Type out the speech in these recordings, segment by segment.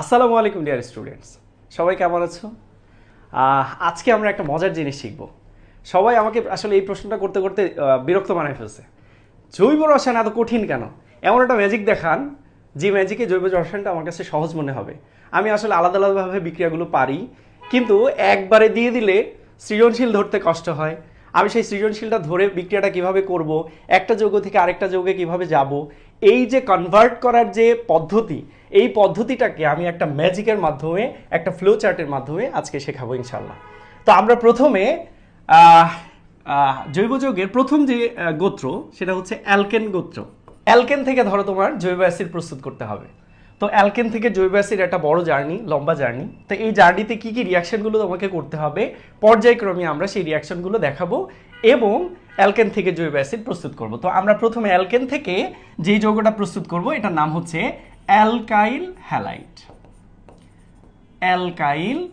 আসসালামু আলাইকুম dear students সবাই কেমন আছো? আজকে আমরা একটা মজার জিনিস শিখব। সবাই আমাকে আসলে এই প্রশ্নটা করতে করতে বিরক্ত বানায় ফেলছে। জৈব রসায়ন এত কঠিন কেন? এমন একটা ম্যাজিক দেখান, যে ম্যাজিকে জৈব রসায়নটা আমার কাছে সহজ মনে হবে। আমি আসলে আলাদা আলাদাভাবে বিক্রিয়াগুলো পারি, কিন্তু একবারে দিয়ে দিলে সৃজনশীল ধরতে কষ্ট হয়। আমি সেই সৃজনশীলটা ধরে বিক্রিয়াটা কীভাবে করব, একটা যৌগ থেকে আরেকটা যৌগে কীভাবে যাব, এই যে কনভার্ট করার যে পদ্ধতি এই পদ্ধতিটাকে আমি একটা ম্যাজিকের মাধ্যমে, একটা ফ্লো চার্টের মাধ্যমে আজকে শেখাবো ইনশাল্লাহ তো আমরা প্রথমে জৈব যৌগের প্রথম যে গোত্র, সেটা হচ্ছে অ্যালকেন গোত্র। অ্যালকেন থেকে ধরো তোমার জৈব অ্যাসিড প্রস্তুত করতে হবে। তো অ্যালকেন থেকে জৈব অ্যাসিড একটা বড় জার্নি, লম্বা জার্নি। তো এই জার্নিতে কি কী রিয়াকশনগুলো তোমাকে করতে হবে, পর্যায়ক্রমে আমরা সেই রিয়াকশনগুলো দেখাবো এবং অ্যালকেন থেকে জৈব অ্যাসিড প্রস্তুত করব। তো আমরা প্রথমে অ্যালকেন থেকে যেই যৌগটা প্রস্তুত করব, এটার নাম হচ্ছে alkyl halide. Alkyl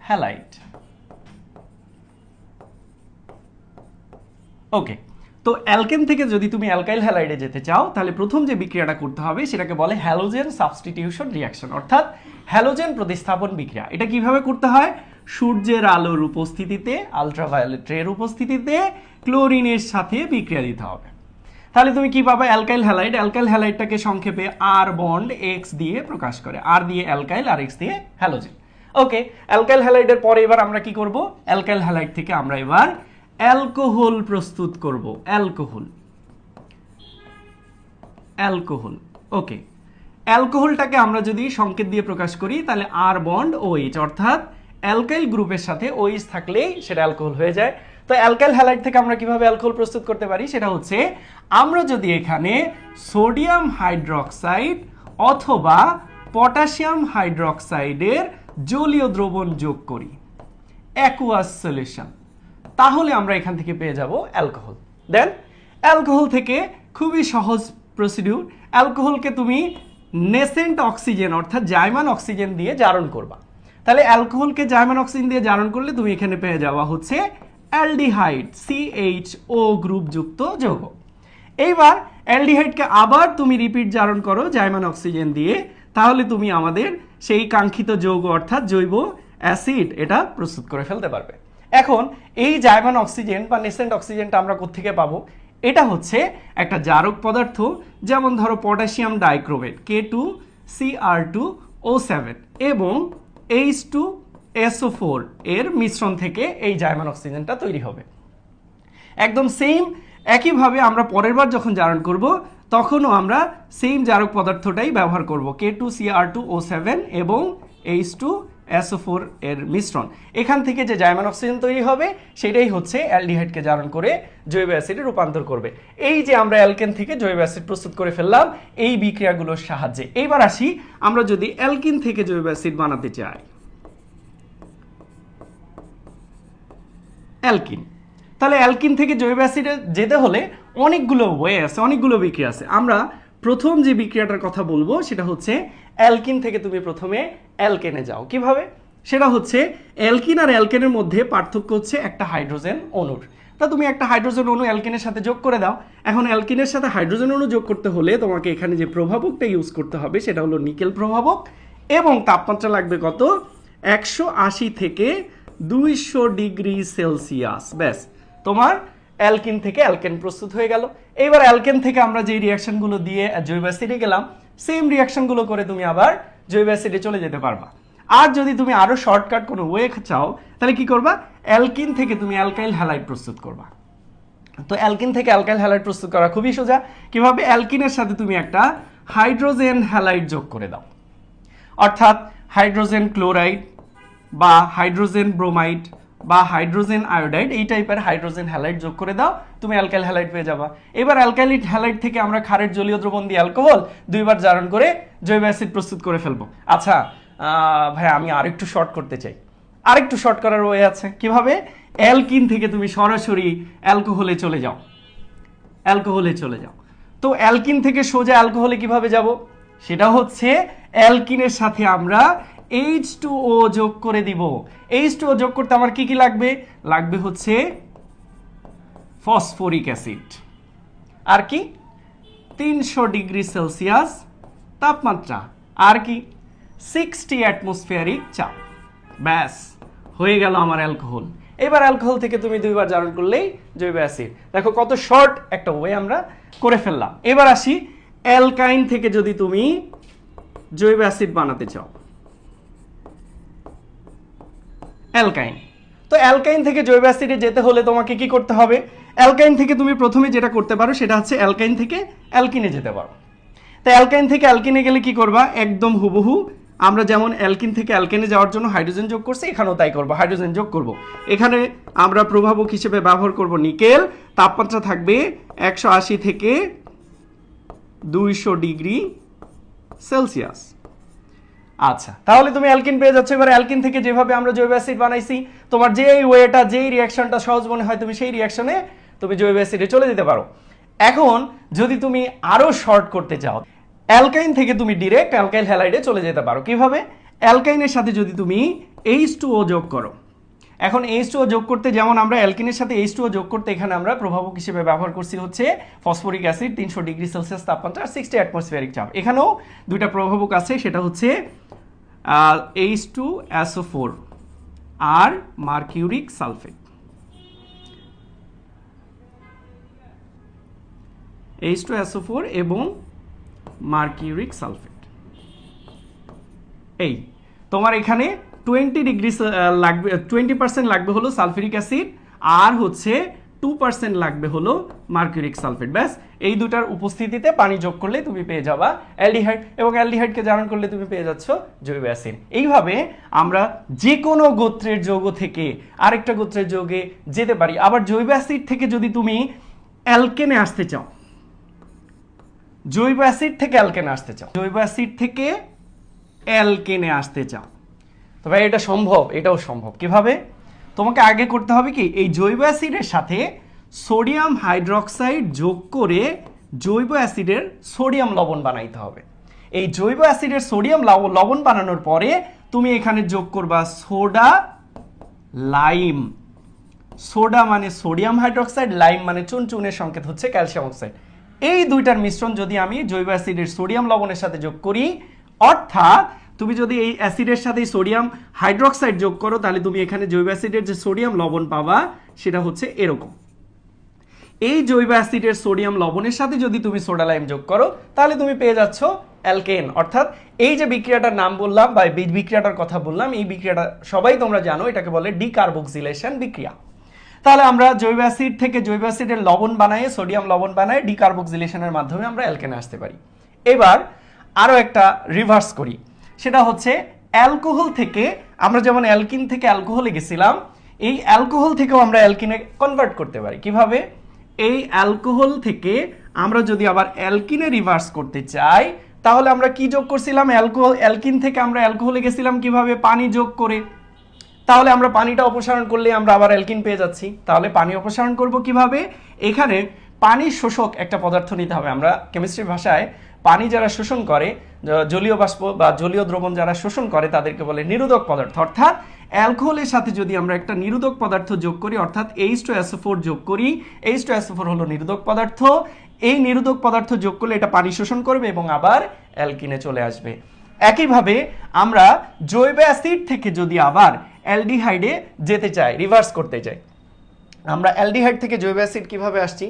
halide. Okay, তো অ্যালকেন থেকে যদি তুমি অ্যালকাইল হ্যালাইডে যেতে চাও, তাহলে প্রথম যে বিক্রিয়াটা করতে হবে সেটাকে বলে হ্যালোজেন সাবস্টিটিউশন রিয়াকশন অর্থাৎ হ্যালোজেন প্রতিস্থাপন বিক্রিয়া। এটা কীভাবে করতে হয়? সূর্যের আলোর উপস্থিতিতে আলট্রাভায়োলেট রের উপস্থিতিতে ক্লোরিনের সাথে বিক্রিয়া দিতে হবে। তাহলে তুমি কি পাবে? Alkyl halide. অ্যালকাইল হ্যালাইডটাকে সংক্ষেপে আর বন্ড এক্স দিয়ে প্রকাশ করে। আর দিয়ে অ্যালকাইল, আর এক্স দিয়ে হ্যালোজেন। ওকে, অ্যালকাইল হ্যালাইডের পরে এবার আমরা কি করব? অ্যালকাইল হ্যালাইড থেকে আমরা এবার অ্যালকোহল প্রস্তুত করব। অ্যালকোহল। অ্যালকোহল। ওকে, অ্যালকোহলটাকে আমরা যদি সংকেত দিয়ে প্রকাশ করি, তাহলে আর বন্ড ওইচ অর্থাৎ অ্যালকাইল গ্রুপের সাথে ওইচ থাকলেই সেটা অ্যালকোহল হয়ে যায়। তো অ্যালকাইল হ্যালাইড থেকে আমরা কীভাবে অ্যালকোহল প্রস্তুত করতে পারি সেটা হচ্ছে, আমরা যদি এখানে সোডিয়াম হাইড্রক্সাইড অথবা পটাশিয়াম হাইড্রক্সাইডের জলীয় দ্রবণ যোগ করি অ্যাকুয়াস সলিউশন তাহলে আমরা এখান থেকে পেয়ে যাব অ্যালকোহল। দেন অ্যালকোহল থেকে খুবই সহজ প্রসিডিউর অ্যালকোহলকে তুমি নেসেন্ট অক্সিজেন অর্থাৎ জার্মান অক্সিজেন দিয়ে জারণ করবা। তাহলে অ্যালকোহলকে জার্মান অক্সিজেন দিয়ে জারণ করলে তুমি এখানে পেয়ে যাওয়া হচ্ছে অ্যালডিহাইড সিএইচ ও গ্রুপ যুক্ত যৌগ। এইবার অ্যালডিহাইডকে আবার তুমি রিপিট জারণ করো জার্মান অক্সিজেন দিয়ে, তাহলে তুমি আমাদের সেই কাঙ্ক্ষিত যৌগ অর্থাৎ জৈব অ্যাসিড এটা প্রস্তুত করে ফেলতে পারবে। এখন এই জার্মান অক্সিজেন বা নেসেন্ট অক্সিজেনটা আমরা কোত্থেকে পাবো? এটা হচ্ছে একটা জারক পদার্থ, যেমন ধরো potassium dichromate K two Cr two O seven এবং এইচ টু এসও ফোর এর মিশ্রণ থেকে এই জার্মান অক্সিজেনটা তৈরি হবে। একদম সেম একইভাবে আমরা পরের বার যখন জারণ করব, তখনও আমরা সেম জারক পদার্থটাই ব্যবহার করব K two Cr two O seven এবং এইচ টু এসও ফোর এর মিশ্রণ। এখান থেকে যে জার্মান অক্সিজেন তৈরি হবে, সেটাই হচ্ছে অ্যালডিহাইডকে জারণ করে জৈব অ্যাসিডে রূপান্তর করবে। এই যে আমরা অ্যালকেন থেকে জৈব অ্যাসিড প্রস্তুত করে ফেললাম, এই বিক্রিয়াগুলোর সাহায্যে। এইবার আসি, আমরা যদি অ্যালকিন থেকে জৈব অ্যাসিড বানাতে চাই। অ্যালকিন। তাহলে অ্যালকিন থেকে জৈব অ্যাসিডে যেতে হলে অনেকগুলো ওয়ে আছে, অনেকগুলো বিক্রিয়া আছে। আমরা প্রথম যে বিক্রিয়াটার কথা বলব, সেটা হচ্ছে অ্যালকিন থেকে তুমি প্রথমে অ্যালকেনে যাও। কীভাবে? সেটা হচ্ছে অ্যালকিন আর অ্যালকেনের মধ্যে পার্থক্য হচ্ছে একটা হাইড্রোজেন অণুর। তা তুমি একটা হাইড্রোজেন অণু অ্যালকিনের সাথে যোগ করে দাও। এখন অ্যালকিনের সাথে হাইড্রোজেন অণু যোগ করতে হলে তোমাকে এখানে যে প্রভাবকটা ইউজ করতে হবে, সেটা হলো নিকেল প্রভাবক এবং তাপমাত্রা লাগবে কত? একশো আশি থেকে দুইশো ডিগ্রি সেলসিয়াস। ব্যাস। তোমার অ্যালকিন থেকে অ্যালকেন প্রস্তুত হয়ে গেল। এইবার অ্যালকেন থেকে আমরা যে রিয়াকশনগুলো দিয়ে জৈব অ্যাসিডে গেলাম সেম রিয়াকশনগুলো করে তুমি আবার জৈব অ্যাসিডে চলে যেতে পারবা। আর যদি তুমি আরও শর্টকাট কোনো ওয়ে চাও, তাহলে কি করবা? অ্যালকিন থেকে তুমি অ্যালকাইল হ্যালাইড প্রস্তুত করবা। তো অ্যালকিন থেকে অ্যালকাইল হ্যালাইড প্রস্তুত করা খুবই সোজা। কীভাবে? অ্যালকিনের সাথে তুমি একটা হাইড্রোজেন হ্যালাইড যোগ করে দাও। অর্থাৎ হাইড্রোজেন ক্লোরাইড বা হাইড্রোজেন ব্রোমাইড বা হাইড্রোজেন আয়োডাইড এই টাইপের হাইড্রোজেন হ্যালাইড যোগ করে দাও, তুমি অ্যালকাইল হ্যালাইড পেয়ে যাবা। এবার অ্যালকাইলিড হ্যালাইড থেকে আমরা ক্ষারের জলীয় দ্রবণ দিয়ে অ্যালকোহল দুইবার জারণ করে জৈব অ্যাসিড প্রস্তুত করে ফেলব। আচ্ছা ভাই আমি আরেকটু শর্ট করতে চাই। আরেকটু শর্ট করার ওয়ে আছে। কীভাবে? অ্যালকিন থেকে তুমি সরাসরি অ্যালকোহলে চলে যাও। অ্যালকোহলে চলে যাও। তো অ্যালকিন থেকে সোজা অ্যালকোহলে কীভাবে যাব? সেটা হচ্ছে অ্যালকিনের সাথে আমরা এইচ টু ও যোগ করে দিব। এইচ টু ও যোগ করতে আমার কি কি লাগবে? লাগবে হচ্ছে ফসফরিক অ্যাসিড। আর কি? তিনশো ডিগ্রি সেলসিয়াস তাপমাত্রা। আর কি? সিক্সটি অ্যাটমসফিয়ারিক চাপ। ব্যাস, হয়ে গেল আমার অ্যালকোহল। এবার অ্যালকোহল থেকে তুমি দুইবার জারণ করলেই জৈব অ্যাসিড। দেখো কত শর্ট একটা ওয়ে আমরা করে ফেললাম। এবার আসি অ্যালকাইন থেকে যদি তুমি জৈব অ্যাসিড বানাতে চাও। অ্যালকাইন। তো অ্যালকাইন থেকে জৈব অ্যাসিডে যেতে হলে তোমাকে কি করতে হবে? অ্যালকাইন থেকে তুমি প্রথমে যেটা করতে পারো সেটা হচ্ছে অ্যালকাইন থেকে অ্যালকিনে যেতে পারো। তো অ্যালকাইন থেকে অ্যালকিনে গেলে কি করবা? একদম হুবহু আমরা যেমন অ্যালকিন থেকে অ্যালকেনে যাওয়ার জন্য হাইড্রোজেন যোগ করছি, এখানেও তাই করব, হাইড্রোজেন যোগ করব। এখানে আমরা প্রভাবক হিসেবে ব্যবহার করব নিকেল, তাপমাত্রা থাকবে একশো আশি থেকে দুইশো ডিগ্রি সেলসিয়াস। আচ্ছা তাহলে তুমি অ্যালকিন পেয়ে যাচ্ছ। এবার অ্যালকিন থেকে যেভাবে আমরা জৈব অ্যাসিড বানাইছি, তোমার যেই ওয়েটা, যেই রিয়াকশনটা সহজ মনে হয়, তুমি সেই রিয়াকশনে তুমি জৈব অ্যাসিডে চলে যেতে পারো। এখন যদি তুমি আরও শর্ট করতে চাও, অ্যালকাইন থেকে তুমি ডিরেক্ট অ্যালকাইল হ্যালাইডে চলে যেতে পারো। কীভাবে? অ্যালকাইনের সাথে যদি তুমি এইচ টু ও যোগ করো। এখন এইচ টু যোগ করতে যেমন আমরা অ্যালকিনের সাথে এইচ টু যোগ করতে এখানে আমরা প্রভাবক হিসেবে ব্যবহার করছি হচ্ছে ফসফরিক অ্যাসিড তিনশো ডিগ্রি সেলসিয়াস তাপমাত্রা সিক্সটি অ্যাটমসফিয়ারিক চাপ। এখানেও দুইটা প্রভাবক আছে, সেটা হচ্ছে এইচ টু অ্যাসো ফোর আর mercuric sulphate. H two SO four এবং মার্কিউরিক সালফেট। এই, তোমার এখানে টোয়েন্টি ডিগ্রি লাগবে টোয়েন্টি পার্সেন্ট লাগবে হলো সালফিউরিক অ্যাসিড, আর হচ্ছে টু পার্সেন্ট লাগবে হলো মার্কিউরিক সালফেট। ব্যাস, এই দুটার উপস্থিতিতে পানি যোগ করলে তুমি পেয়ে যাবা অ্যালডিহাইড, এবং অ্যালডিহাইডকে জারণ করলে তুমি পেয়ে যাচ্ছ জৈব অ্যাসিড। এইভাবে আমরা যে কোনো গোত্রের যৌগ থেকে আরেকটা গোত্রের যৌগে যেতে পারি। আবার জৈব অ্যাসিড থেকে যদি তুমি অ্যালকেনে আসতে চাও, জৈব অ্যাসিড থেকে অ্যালকেনে আসতে চাও, জৈব অ্যাসিড থেকে অ্যালকেনে আসতে চাও তো ভাই, এটা সম্ভব, এটাও সম্ভব। কীভাবে? তোমাকে আগে করতে হবে কি, এই জৈব অ্যাসিডের সাথে সোডিয়াম হাইড্রক্সাইড যোগ করে জৈব অ্যাসিডের সোডিয়াম লবণ বানাইতে হবে। এই জৈব অ্যাসিডের সোডিয়াম লব- লবণ বানানোর পরে তুমি এখানে যোগ করবা সোডা লাইম। সোডা মানে সোডিয়াম হাইড্রক্সাইড, লাইম মানে চুন চুনের সংকেত হচ্ছে ক্যালসিয়াম অক্সাইড। এই দুইটার মিশ্রণ যদি আমি জৈব অ্যাসিডের সোডিয়াম লবণের সাথে যোগ করি, অর্থাৎ তুমি যদি এই অ্যাসিডের সাথে সোডিয়াম হাইড্রক্সাইড যোগ করো, তাহলে তুমি এখানে জৈব অ্যাসিডের যে সোডিয়াম লবণ পাবা, সেটা হচ্ছে এরকম। এই জৈব অ্যাসিডের সোডিয়াম লবণের সাথে যদি তুমি সোডা লাইম যোগ করো, তাহলে তুমি পেয়ে যাচ্ছ অ্যালকেন। অর্থাৎ এই যে বিক্রিয়াটার নাম বললাম, বা বিক্রিয়াটার কথা বললাম, এই বিক্রিয়াটা সবাই তোমরা জানো, এটাকে বলে ডিকার্বক্সিলেশন বিক্রিয়া। তাহলে আমরা জৈব অ্যাসিড থেকে জৈব অ্যাসিডের লবণ বানায়, সোডিয়াম লবণ বানায় ডিকার্বক্সিলেশনের মাধ্যমে আমরা অ্যালকেনে আসতে পারি। এবার আরও একটা রিভার্স করি। সেটা হচ্ছে অ্যালকোহল থেকে আমরা যেমন অ্যালকিন থেকে অ্যালকোহলে গেছিলাম, এই অ্যালকোহল থেকেও আমরা অ্যালকিনে কনভার্ট করতে পারি। কীভাবে? এই অ্যালকোহল থেকে আমরা যদি আবার অ্যালকিনে রিভার্স করতে চাই, তাহলে আমরা কি যোগ করছিলাম? অ্যালকোহল, অ্যালকিন থেকে আমরা অ্যালকোহলে গেছিলাম কীভাবে? পানি যোগ করে। তাহলে আমরা পানিটা অপসারণ করলে আমরা আবার অ্যালকিন পেয়ে যাচ্ছি। তাহলে পানি অপসারণ করব কীভাবে? এখানে পানি শোষক একটা পদার্থ নিতে হবে আমরা। কেমিস্ট্রি ভাষায় পানি যারা শোষণ করে জলীয় বাষ্প বা জলীয় দ্রবণ যারা শোষণ করে, তাদেরকে বলে নিরোধক পদার্থ। অর্থাৎ অ্যালকোহলের সাথে যদি আমরা একটা নিরোধক পদার্থ যোগ করি, অর্থাৎ এইচ টু ফোর যোগ করি এইচ টু ফোর হলো নিরোধক পদার্থ। এই নিরোধক পদার্থ যোগ করলে এটা পানি শোষণ করবে এবং আবার অ্যালকিনে চলে আসবে। একইভাবে আমরা জৈব অ্যাসিড থেকে যদি আবার অ্যালডিহাইডে যেতে চাই, রিভার্স করতে চাই, আমরা অ্যালডিহাইড থেকে জৈব অ্যাসিড কীভাবে আসছি?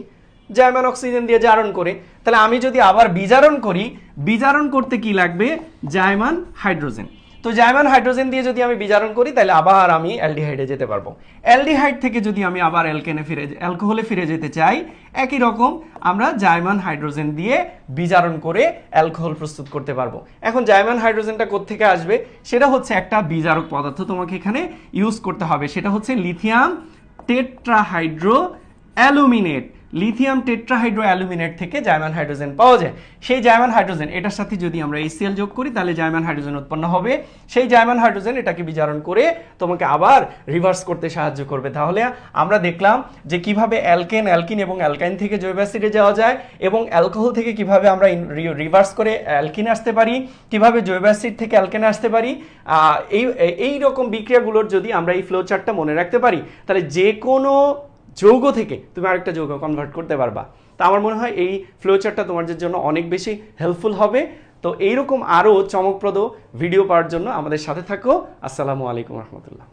জার্মান অক্সিজেন দিয়ে জারণ করে, তাহলে আমি যদি আবার বিজারণ করি, বিজারণ করতে কি লাগবে? জাইমান হাইড্রোজেন। তো জাইমান হাইড্রোজেন দিয়ে যদি আমি বিজারণ করি, তাহলে আবার আমি অ্যালডিহাইডে যেতে পারব। অ্যালডিহাইড থেকে যদি আমি আবার অ্যালকেনে ফিরে অ্যালকোহলে ফিরে যেতে চাই, একই রকম আমরা জাইমান হাইড্রোজেন দিয়ে বিজারণ করে অ্যালকোহল প্রস্তুত করতে পারব। এখন জাইমান হাইড্রোজেনটা কোত্থেকে আসবে? সেটা হচ্ছে একটা বিজারক পদার্থ তোমাকে এখানে ইউজ করতে হবে। সেটা হচ্ছে লিথিয়াম টেট্রাহাইড্রো অ্যালুমিনেট। লিথিয়াম টেট্রাহাইড্রো অ্যালুমিনেট থেকে জাইমান হাইড্রোজেন পাওয়া যায়। সেই জাইমান হাইড্রোজেন, এটার সাথে যদি আমরা HCl যোগ করি, তাহলে জাইমান হাইড্রোজেন উৎপন্ন হবে। সেই জাইমান হাইড্রোজেন এটাকে বিজারণ করে তোমাকে আবার রিভার্স করতে সাহায্য করবে। তাহলে আমরা দেখলাম যে কীভাবে অ্যালকেন, অ্যালকিন এবং অ্যালকাইন থেকে জৈব অ্যাসিডে যাওয়া যায় এবং অ্যালকোহল থেকে কীভাবে আমরা রিভার্স করে অ্যালকিনে আসতে পারি, কীভাবে জৈব অ্যাসিড থেকে অ্যালকেনে আসতে পারি এই এই রকম বিক্রিয়াগুলোর যদি আমরা এই ফ্লো চার্টটা মনে রাখতে পারি, তাহলে যে কোনো যৌগ থেকে তুমি আরেকটা যৌগ কনভার্ট করতে পারবা। তো আমার মনে হয় এই ফ্লোচারটা তোমাদের জন্য অনেক বেশি হেল্পফুল হবে। তো এইরকম আরও চমকপ্রদ ভিডিও পাওয়ার জন্য আমাদের সাথে থাকো। আসসালামু আলাইকুম রহমতুল্লাহ।